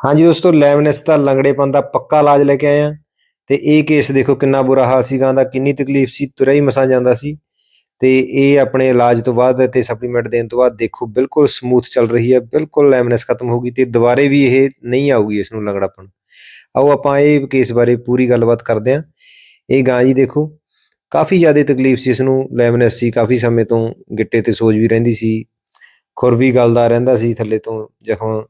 ਹਾਂਜੀ ਦੋਸਤੋ ਲੈਮਨੈਸ ਦਾ ਲੰਗੜੇਪਨ ਦਾ ਪੱਕਾ ਇਲਾਜ ਲੈ ਕੇ ਆਏ ਆ ਤੇ ਇਹ ਕੇਸ ਦੇਖੋ ਕਿੰਨਾ ਬੁਰਾ ਹਾਲ ਸੀ, ਗਾਂ ਦਾ ਕਿੰਨੀ ਤਕਲੀਫ ਸੀ, ਤੁਰਿਆ ਹੀ ਮਸਾਂ ਜਾਂਦਾ ਸੀ। ਤੇ ਇਹ ਆਪਣੇ ਇਲਾਜ ਤੋਂ ਬਾਅਦ ਤੇ ਸਪਲੀਮੈਂਟ ਦੇਣ ਤੋਂ ਬਾਅਦ ਦੇਖੋ, ਬਿਲਕੁਲ ਸਮੂਥ ਚੱਲ ਰਹੀ ਹੈ, ਬਿਲਕੁਲ ਲੈਮਨੈਸ ਖਤਮ ਹੋ ਗਈ ਤੇ ਦੁਬਾਰੇ ਵੀ ਇਹ ਨਹੀਂ ਆਊਗੀ ਇਸ ਨੂੰ ਲੰਗੜਾਪਨ। ਆਓ ਆਪਾਂ ਇਹ ਕੇਸ ਬਾਰੇ ਪੂਰੀ ਗੱਲਬਾਤ ਕਰਦੇ ਹਾਂ। ਇਹ ਗਾਂ ਜੀ ਦੇਖੋ, ਕਾਫੀ ਜ਼ਿਆਦਾ ਤਕਲੀਫ ਸੀ ਇਸ ਨੂੰ ਲੈਮਨੈਸ ਸੀ, ਕਾਫੀ ਸਮੇਂ ਤੋਂ ਗਿੱਟੇ ਤੇ ਸੋਜ ਵੀ ਰਹਿੰਦੀ ਸੀ, ਖੁਰ ਵੀ ਗਲਦਾ ਰਹਿੰਦਾ ਸੀ ਥੱਲੇ ਤੋਂ, ਜ਼ਖਮ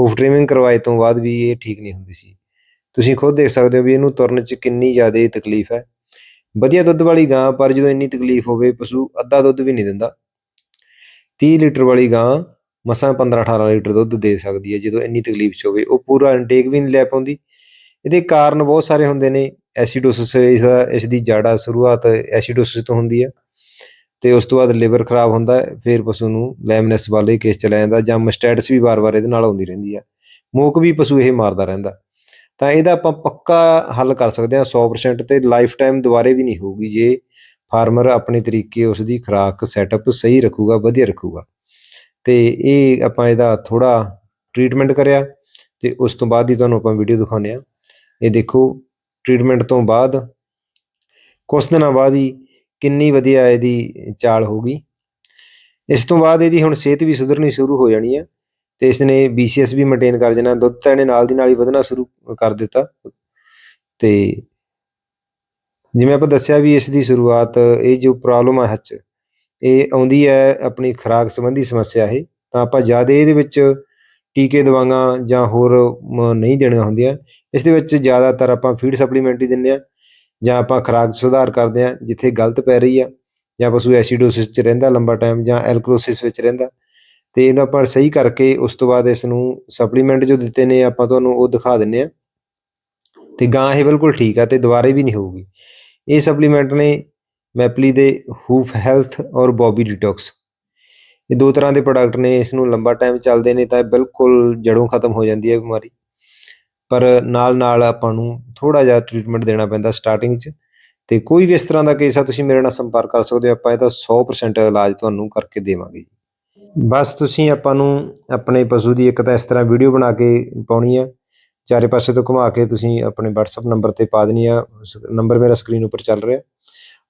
ਹੂਫ ਟ੍ਰਿਮਿੰਗ ਕਰਵਾਏ ਤੋਂ ਬਾਅਦ ਵੀ ਇਹ ਠੀਕ ਨਹੀਂ ਹੁੰਦੀ ਸੀ। ਤੁਸੀਂ ਖੁਦ ਦੇਖ ਸਕਦੇ ਹੋ ਵੀ ਇਹਨੂੰ ਤੁਰਨ 'ਚ ਕਿੰਨੀ ਜ਼ਿਆਦਾ ਤਕਲੀਫ ਹੈ। ਵਧੀਆ ਦੁੱਧ ਵਾਲੀ ਗਾਂ, ਪਰ ਜਦੋਂ ਇੰਨੀ ਤਕਲੀਫ ਹੋਵੇ, ਪਸ਼ੂ ਅੱਧਾ ਦੁੱਧ ਵੀ ਨਹੀਂ ਦਿੰਦਾ। 30 ਲੀਟਰ ਵਾਲੀ ਗਾਂ ਮਸਾਂ 15-18 ਲੀਟਰ ਦੁੱਧ ਦੇ ਸਕਦੀ ਹੈ, ਜਦੋਂ ਇੰਨੀ ਤਕਲੀਫ 'ਚ ਹੋਵੇ। ਉਹ ਪੂਰਾ ਇਨਟੇਕ ਵੀ ਨਹੀਂ ਲੈ ਪਾਉਂਦੀ। ਇਹਦੇ ਕਾਰਨ ਬਹੁਤ ਸਾਰੇ ਹੁੰਦੇ ਨੇ। ਐਸੀਡੋਸਿਸ, ਇਸ ਇਸ ਦੀ ਜੜਾ ਸ਼ੁਰੂਆਤ ਐਸੀਡੋਸਿਸ ਤੋਂ ਹੁੰਦੀ ਹੈ। ਤੇ ਉਸ ਤੋਂ ਬਾਅਦ ਲਿਵਰ ਖਰਾਬ ਹੁੰਦਾ ਫਿਰ ਪਸ਼ੂ ਨੂੰ ਲੈਮਨੈਸ ਵਾਲੇ ਕੇਸ ਚਲਾ ਜਾਂਦਾ ਜਾਂ ਮਸਟੈਟਸ ਵੀ ਵਾਰ-ਵਾਰ ਇਹਦੇ ਨਾਲ ਆਉਂਦੀ ਰਹਿੰਦੀ ਆ। ਮੋਕ ਵੀ ਪਸ਼ੂ ਇਹ ਮਾਰਦਾ ਰਹਿੰਦਾ। ਤਾਂ ਇਹਦਾ ਆਪਾਂ ਪੱਕਾ ਹੱਲ ਕਰ ਸਕਦੇ ਹਾਂ 100% ਤੇ ਲਾਈਫ ਟਾਈਮ ਦੁਬਾਰੇ ਵੀ ਨਹੀਂ ਹੋਊਗੀ ਜੇ ਫਾਰਮਰ ਆਪਣੇ ਤਰੀਕੇ ਉਸ ਦੀ ਖੁਰਾਕ ਸੈਟਅਪ ਸਹੀ ਰੱਖੂਗਾ, ਵਧੀਆ ਰੱਖੂਗਾ। ਤੇ ਇਹ ਆਪਾਂ ਇਹਦਾ ਥੋੜਾ ਟ੍ਰੀਟਮੈਂਟ ਕਰਿਆ ਤੇ ਉਸ ਤੋਂ ਬਾਅਦ ਹੀ ਤੁਹਾਨੂੰ ਆਪਾਂ ਵੀਡੀਓ ਦਿਖਾਉਂਦੇ ਆ ਇਹ ਦੇਖੋ ਟ੍ਰੀਟਮੈਂਟ ਤੋਂ ਬਾਅਦ ਕੁਝ ਦਿਨਾਂ ਬਾਅਦ ਹੀ ਕਿੰਨੀ ਵਧੀਆ ਇਹਦੀ ਚਾਲ ਹੋਊਗੀ। ਇਸ ਤੋਂ ਬਾਅਦ ਇਹਦੀ ਹੁਣ ਸਿਹਤ ਵੀ ਸੁਧਰਨੀ ਸ਼ੁਰੂ ਹੋ ਜਾਣੀ ਹੈ ਤੇ ਇਸ ਨੇ BCS ਵੀ ਮੇਨਟੇਨ ਕਰ ਜਾਣਾ ਦੁੱਧ ਤਾਂ ਇਹਨੇ ਨਾਲ ਦੀ ਨਾਲ ਹੀ ਵਧਣਾ ਸ਼ੁਰੂ ਕਰ ਦਿੱਤਾ। ਤੇ ਜਿਵੇਂ ਆਪਾਂ ਦੱਸਿਆ ਵੀ ਇਸ ਦੀ ਸ਼ੁਰੂਆਤ, ਇਹ ਜੋ ਪ੍ਰੋਬਲਮ ਆ ਹੱਚ ਇਹ ਆਉਂਦੀ ਹੈ ਆਪਣੀ ਖੁਰਾਕ ਸੰਬੰਧੀ ਸਮੱਸਿਆ ਇਹ, ਤਾਂ ਆਪਾਂ ਜ਼ਿਆਦਾ ਇਹਦੇ ਵਿੱਚ ਟੀਕੇ ਦਵਾਈਆਂ ਜਾਂ ਹੋਰ ਨਹੀਂ ਦੇਣੀਆਂ ਹੁੰਦੀਆਂ। ਇਸ ਦੇ ਵਿੱਚ ਜ਼ਿਆਦਾਤਰ ਆਪਾਂ ਫੀਡ ਸਪਲੀਮੈਂਟ ਹੀ ਦਿੰਦੇ ਆ ਜਾਂ ਆਪਾਂ ਖੁਰਾਕ 'ਚ ਸੁਧਾਰ ਕਰਦੇ ਆ ਜਿੱਥੇ ਗਲਤ ਪੈ ਰਹੀ ਆ, ਜਾਂ ਪਸ਼ੂ ਐਸੀਡੋਸਿਸ 'ਚ ਰਹਿੰਦਾ ਲੰਬਾ ਟਾਈਮ ਜਾਂ ਐਲਕਲੋਸਿਸ ਵਿੱਚ ਰਹਿੰਦਾ, ਤੇ ਇਹਨੂੰ ਆਪਾਂ ਸਹੀ ਕਰਕੇ ਉਸ ਤੋਂ ਬਾਅਦ ਇਸ ਨੂੰ ਸਪਲੀਮੈਂਟ ਜੋ ਦਿੱਤੇ ਨੇ, ਆਪਾਂ ਤੁਹਾਨੂੰ ਉਹ ਦਿਖਾ ਦਿੰਨੇ ਆ ਤੇ ਗਾਂ ਇਹ ਬਿਲਕੁਲ ਠੀਕ ਆ ਤੇ ਦੁਬਾਰੇ ਵੀ ਨਹੀਂ ਹੋਊਗੀ। ਇਹ ਸਪਲੀਮੈਂਟ ਨੇ ਮੈਪਲੀ ਦੇ ਹੂਫ ਹੈਲਥ ਔਰ ਬੋਬੀ ਡਿਟੌਕਸ। ਇਹ ਦੋ ਤਰ੍ਹਾਂ ਦੇ ਪ੍ਰੋਡਕਟ ਨੇ ਇਸ ਨੂੰ ਲੰਬਾ ਟਾਈਮ ਚੱਲਦੇ ਨੇ, ਤਾਂ ਇਹ ਬਿਲਕੁਲ ਜੜੋਂ ਖਤਮ ਹੋ ਜਾਂਦੀ ਹੈ ਬਿਮਾਰੀ। ਪਰ ਨਾਲ ਨਾਲ ਆਪਾਂ ਨੂੰ ਥੋੜਾ ਜਿਹਾ ਟ੍ਰੀਟਮੈਂਟ ਦੇਣਾ ਪੈਂਦਾ ਸਟਾਰਟਿੰਗ 'ਚ। ਤੇ ਕੋਈ ਵੀ ਇਸ ਤਰ੍ਹਾਂ ਦਾ ਕੇਸ ਆ, ਤੁਸੀਂ ਮੇਰੇ ਨਾਲ ਸੰਪਰਕ ਕਰ ਸਕਦੇ ਹੋ, ਆਪਾਂ ਇਹਦਾ 100% ਇਲਾਜ ਤੁਹਾਨੂੰ ਕਰਕੇ ਦੇਵਾਂਗੇ ਬਸ ਤੁਸੀਂ ਆਪਾਂ ਨੂੰ ਆਪਣੇ ਪਸ਼ੂ ਦੀ ਇੱਕ ਤਾਂ ਇਸ ਤਰ੍ਹਾਂ ਵੀਡੀਓ ਬਣਾ ਕੇ ਪਾਉਣੀ ਆ। ਚਾਰੇ ਪਾਸੇ ਤੋਂ ਘੁਮਾ ਕੇ ਤੁਸੀਂ ਆਪਣੇ WhatsApp ਨੰਬਰ ਤੇ ਪਾ ਦੇਣੀ ਆ। ਨੰਬਰ ਮੇਰਾ ਸਕਰੀਨ ਉੱਪਰ ਚੱਲ ਰਿਹਾ।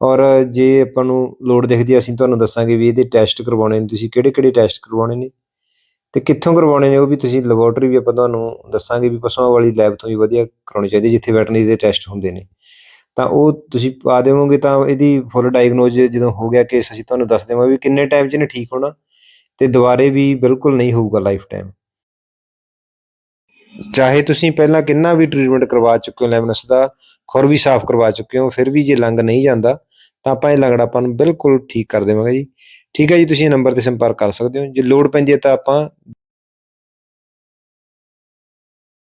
ਔਰ ਜੇ ਆਪਾਂ ਨੂੰ ਲੋੜ ਦਿਖਦੀ ਅਸੀਂ ਤੁਹਾਨੂੰ ਦੱਸਾਂਗੇ ਵੀ ਇਹਦੇ ਟੈਸਟ ਕਰਵਾਉਣੇ ਨੇ। ਤੁਸੀਂ ਕਿਹੜੇ ਕਿਹੜੇ ਟੈਸਟ ਕਰਵਾਉਣੇ ਨੇ? ਤੇ ਕਿੱਥੋਂ ਕਰਵਾਉਣੇ ਨੇ ਉਹ ਵੀ ਤੁਸੀਂ ਲੈਬੋਰਟਰੀ ਵੀ ਆਪਾਂ ਤੁਹਾਨੂੰ ਦੱਸਾਂਗੇ ਵੀ ਪਸ਼ੂਆਂ ਵਾਲੀ ਲੈਬ ਤੋਂ ਵੀ ਵਧੀਆ ਕਰਾਉਣੀ ਚਾਹੀਦੀ ਜਿੱਥੇ ਵੈਟਰਨਰੀ ਦੇ ਟੈਸਟ ਹੁੰਦੇ ਨੇ। ਤਾਂ ਉਹ ਤੁਸੀਂ ਪਾ ਦੇਵੋਗੇ ਤਾਂ ਇਹਦੀ ਫੁੱਲ ਡਾਇਗਨੋਜ਼ ਜਦੋਂ ਹੋ ਗਿਆ ਕੇਸ ਅਸੀਂ ਤੁਹਾਨੂੰ ਦੱਸ ਦੇਵਾਂਗੇ ਵੀ ਕਿੰਨੇ ਟਾਈਮ 'ਚ ਇਹਨੇ ਠੀਕ ਹੋਣਾ ਤੇ ਦੁਬਾਰੇ ਵੀ ਬਿਲਕੁਲ ਨਹੀਂ ਹੋਊਗਾ ਲਾਈਫ ਟਾਈਮ ਚਾਹੇ ਤੁਸੀਂ ਪਹਿਲਾਂ ਕਿੰਨਾ ਵੀ ਟ੍ਰੀਟਮੈਂਟ ਕਰਵਾ ਚੁੱਕੇ ਹੋ ਲੈਮਨਸ ਦਾ, ਖੁਰ ਵੀ ਸਾਫ਼ ਕਰਵਾ ਚੁੱਕੇ ਹੋ, ਫਿਰ ਵੀ ਜੇ ਲੰਗ ਨਹੀਂ ਜਾਂਦਾ, ਤਾਂ ਆਪਾਂ ਇਹ ਲੰਗੜਾਪਨ ਬਿਲਕੁਲ ਠੀਕ ਕਰ ਦੇਵਾਂਗੇ ਜੀ। ਠੀਕ ਹੈ ਜੀ, ਤੁਸੀਂ ਇਹ ਨੰਬਰ ਤੇ ਸੰਪਰਕ ਕਰ ਸਕਦੇ ਹੋ। ਜੇ ਲੋੜ ਪੈਂਦੀ ਹੈ ਤਾਂ ਆਪਾਂ